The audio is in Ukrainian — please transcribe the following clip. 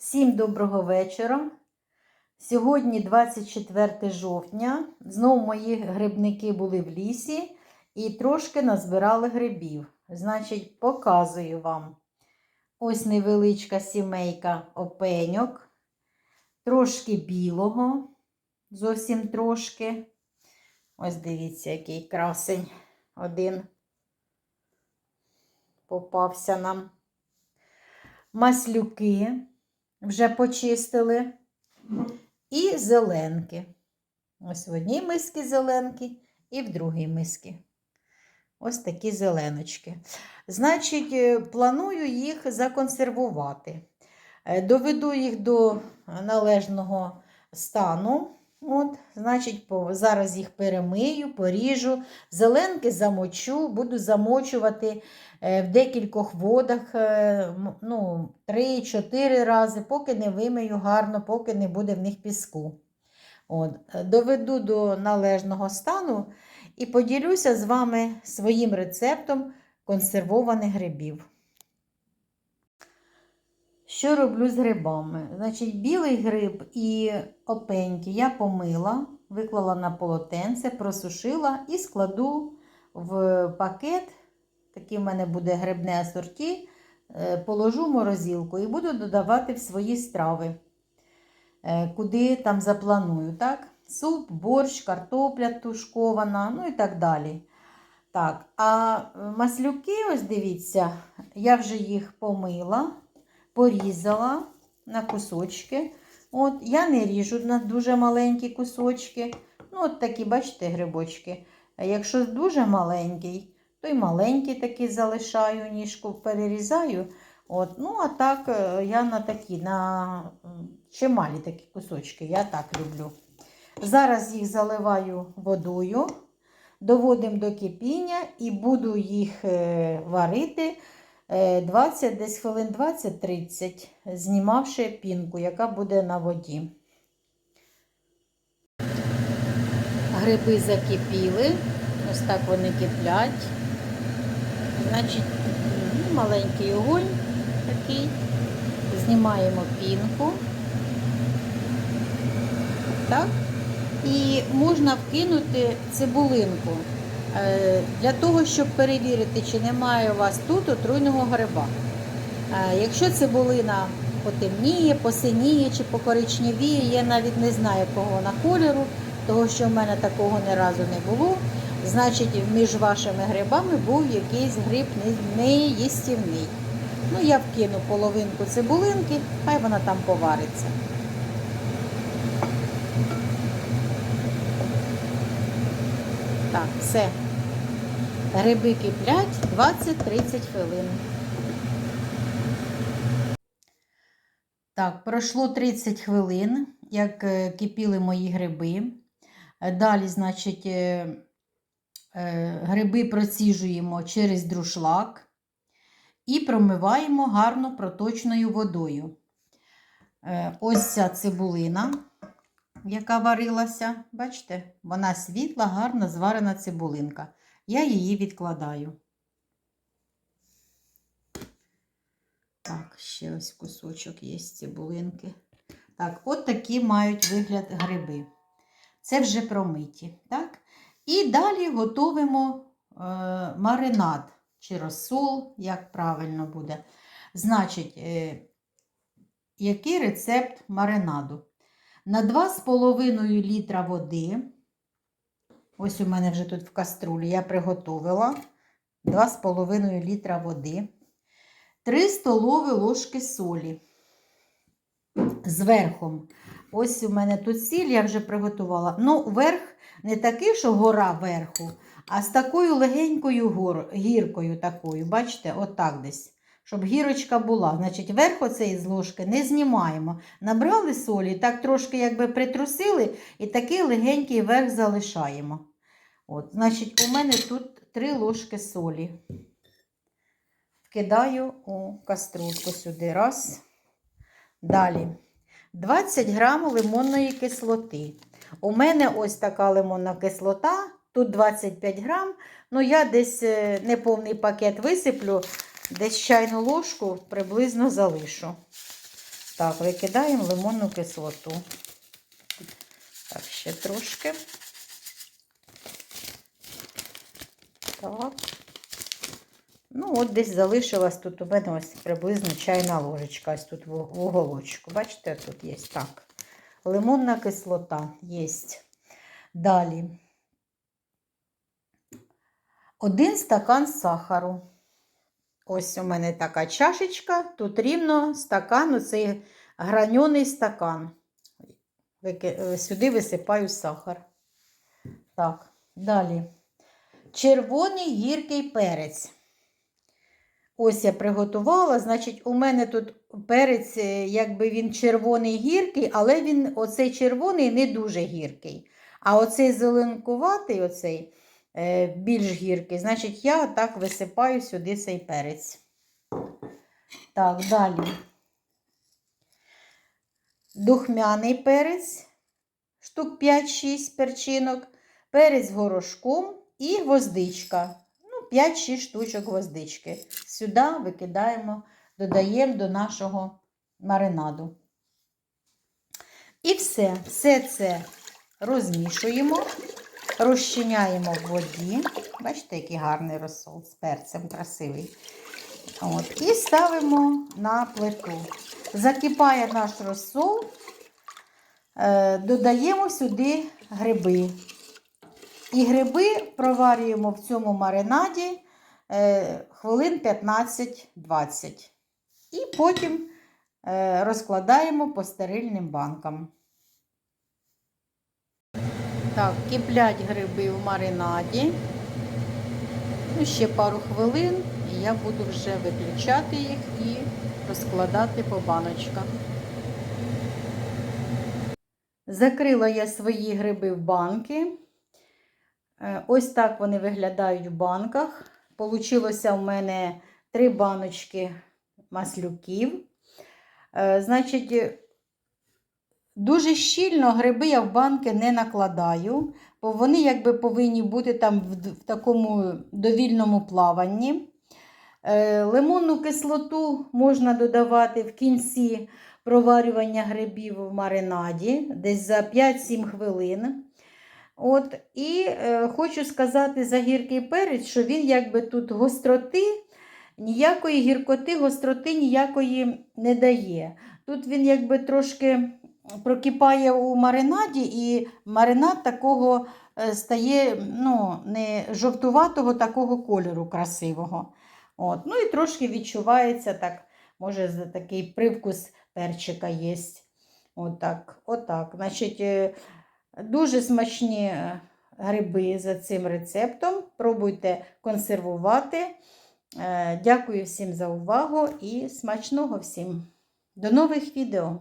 Всім доброго вечора. Сьогодні 24 жовтня. Знову мої грибники були в лісі і трошки назбирали грибів. Значить, показую вам. Ось невеличка сімейка опеньок, трошки білого, зовсім трошки. Ось дивіться, який красень один попався нам. Маслюки вже почистили. І зеленки. Ось в одній мисці зеленки і в другій мисці. Ось такі зеленочки. Значить, е, планую їх законсервувати. Е, Доведу їх до належного стану. От, Значить, зараз їх перемию, поріжу, зеленки замочу, буду замочувати е, в декількох водах е, ну, 3-4 рази, поки не вимию гарно, поки не буде в них піску. От, е, доведу до належного стану і поділюся з вами своїм рецептом консервованих грибів. Що роблю з грибами? Значить, білий гриб і опеньки я помила, виклала на полотенце, просушила і складу в пакет. Такий в мене буде грибне асорті. Е, Положу в морозилку і буду додавати в свої страви, е, куди там запланую. так? Суп, борщ, картопля тушкована, ну і так далі. Так, а маслюки, ось дивіться, я вже їх помила, порізала на кусочки. От, я не ріжу на дуже маленькі кусочки. Ну, от такі, бачите, грибочки. А якщо дуже маленький, то й маленький такий залишаю, ніжку перерізаю. От, ну, а так е, я на такі, на чималі такі кусочки, я так люблю. Зараз їх заливаю водою, доводимо до кипіння і буду їх е, варити 20, десь хвилин 20-30, знімавши пінку, яка буде на воді. Гриби закипіли, ось так вони киплять. Значить, маленький огонь такий. Знімаємо пінку. Так. І можна вкинути цибулинку е, для того, щоб перевірити, чи немає у вас тут отруйного гриба. Е, Якщо цибулина потемніє, посиніє чи покоричневіє, я навіть не знаю, якого вона кольору, того що в мене такого ні разу не було. Значить, між вашими грибами був якийсь гриб неїстівний. Ну, я вкину половинку цибулинки, хай вона там повариться. Так, все. Гриби киплять 20-30 хвилин. Так, пройшло 30 хвилин, як е, кипіли мої гриби. Далі, значить, е, е, гриби проціжуємо через друшлак і промиваємо гарно проточною водою. Ось ця цибулина, яка варилася, бачите, вона світла, гарно зварена цибулинка. Я її відкладаю. Так, ще ось кусочок є з цибулинки. Так, от такі мають вигляд гриби. Це вже промиті. Так? І далі готуємо е, маринад чи розсол, як правильно буде. Значить, е, який рецепт маринаду? На 2,5 літра води. Ось у мене вже тут в каструлі я приготувала 2,5 літра води. 3 столові ложки солі. Зверхом. Ось у мене тут сіль, я вже приготувала. Ну, верх не такий, що гора верху, а з такою легенькою гор, гіркою такою. Бачите, отак десь. Щоб гірочка була. Значить, верх оцеї з ложки не знімаємо. Набрали солі, так трошки якби притрусили, і такий легенький верх залишаємо. От, Значить, у мене тут 3 ложки солі. Вкидаю у каструльку сюди. Раз. Далі. 20 грам лимонної кислоти. У мене ось така лимонна кислота, тут 25 грам. Ну, я десь е, неповний пакет висиплю, десь чайну ложку приблизно залишу. Так, викидаємо лимонну кислоту. Так, ще трошки. Так. Ну, от десь залишилась тут у мене ось приблизно чайна ложечка, ось тут в уголочку. Бачите, тут є так. Лимонна кислота є. Далі. Один стакан сахару. Ось у мене така чашечка, тут рівно стакан, оцей граньоний стакан. Е, Сюди висипаю сахар. Так, далі. Червоний гіркий перець. Ось я приготувала. Значить, у мене тут перець, е, якби він червоний гіркий, але він оцей червоний не дуже гіркий. А оцей зеленкуватий, оцей більш гіркий, значить, я так висипаю сюди цей перець. Так, далі. Духмяний перець, штук 5-6 перчинок, перець горошком і гвоздичка. Ну, 5-6 штучок гвоздички. Сюди викидаємо, додаємо до нашого маринаду. І все, все це розмішуємо, розчиняємо в воді. Бачите, який гарний розсол з перцем красивий. От, і ставимо на плиту. Закипає наш розсол, е, додаємо сюди гриби. І гриби проварюємо в цьому маринаді е, хвилин 15-20. І потім е, розкладаємо по стерильним банкам. Так, киплять гриби в маринаді. Ну, ще пару хвилин, і я буду вже виключати їх і розкладати по баночках. Закрила я свої гриби в банки. Е, Ось так вони виглядають в банках. Получилося в мене три баночки маслюків. Е, Значить, дуже щільно гриби я в банки не накладаю, бо вони якби повинні бути там в, такому довільному плаванні. Е, Лимонну кислоту можна додавати в кінці проварювання грибів в маринаді, десь за 5-7 хвилин. От, і е, хочу сказати за гіркий перець, що він якби тут гостроти, ніякої гіркоти, гостроти ніякої не дає. Тут він якби трошки прокипає у маринаді, і маринад такого е, стає ну, не жовтуватого такого кольору красивого. От. Ну і трошки відчувається так, може, за такий привкус перчика є. Отак, отак. Значить, е, Дуже смачні е, гриби за цим рецептом. Пробуйте консервувати. Дякую всім за увагу і смачного всім. До нових відео!